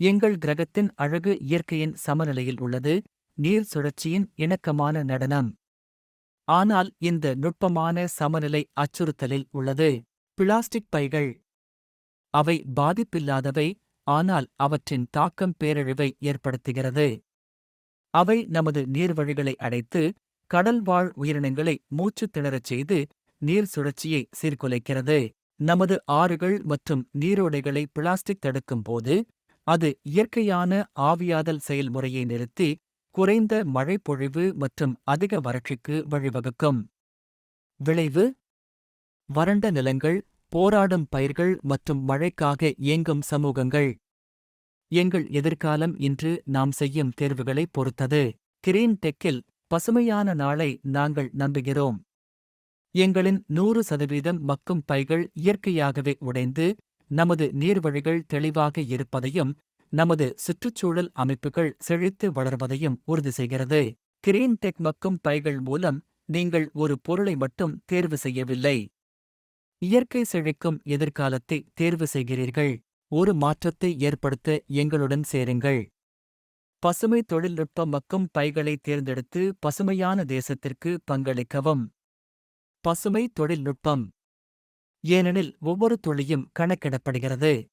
எங்கள் கிரகத்தின் அழகு இயற்கையின் சமநிலையில் உள்ளது நீர் சுழற்சியின் இணக்கமான நடனம். ஆனால் இந்த நுட்பமான சமநிலை அச்சுறுத்தலில் உள்ளது. பிளாஸ்டிக் பைகள். அவை பாதிப்பில்லாதவை ஆனால் அவற்றின் தாக்கம் பேரழிவை ஏற்படுத்துகிறது. அவை நமது நீர்வழிகளை அடைத்து கடல்வாழ் உயிரினங்களை மூச்சுத் திணறச் செய்து நீர் சுழற்சியை சீர்குலைக்கிறது. நமது ஆறுகள் மற்றும் நீரோடைகளை பிளாஸ்டிக் தடுக்கும் போது அது இயற்கையான ஆவியாதல் செயல்முறையை நிறுத்தி குறைந்த மழைப்பொழிவு மற்றும் அதிக வறட்சிக்கு வழிவகுக்கும். விளைவு வறண்ட நிலங்கள் போராடும் பயிர்கள் மற்றும் மழைக்காக இயங்கும் சமூகங்கள். எங்கள் எதிர்காலம் இன்று நாம் செய்யும் தேர்வுகளைப் பொறுத்தது. கிரீன் டெக்கில் பசுமையான நாளை நாங்கள் நம்புகிறோம். எங்களின் நூறு சதவீதம் மக்கும் பைகள் இயற்கையாகவே உடைந்து நமது நீர்வழிகள் தெளிவாக இருப்பதையும் நமது சுற்றுச்சூழல் அமைப்புகள் செழித்து வளர்வதையும் உறுதி செய்கிறது. கிரீன் டெக் மக்கும் பைகள் மூலம் நீங்கள் ஒரு பொருளை மட்டும் தேர்வு செய்யவில்லை. இயற்கை செழிக்கும் எதிர்காலத்தை தேர்வு செய்கிறீர்கள். ஒரு மாற்றத்தை ஏற்படுத்த எங்களுடன் சேருங்கள். பசுமை தொழில்நுட்ப மக்கும் பைகளை தேர்ந்தெடுத்து பசுமையான தேசத்திற்கு பங்களிக்கவும். பசுமை தொழில்நுட்பம். ஏனெனில் ஒவ்வொரு துளியும் கணக்கிடப்படுகிறது.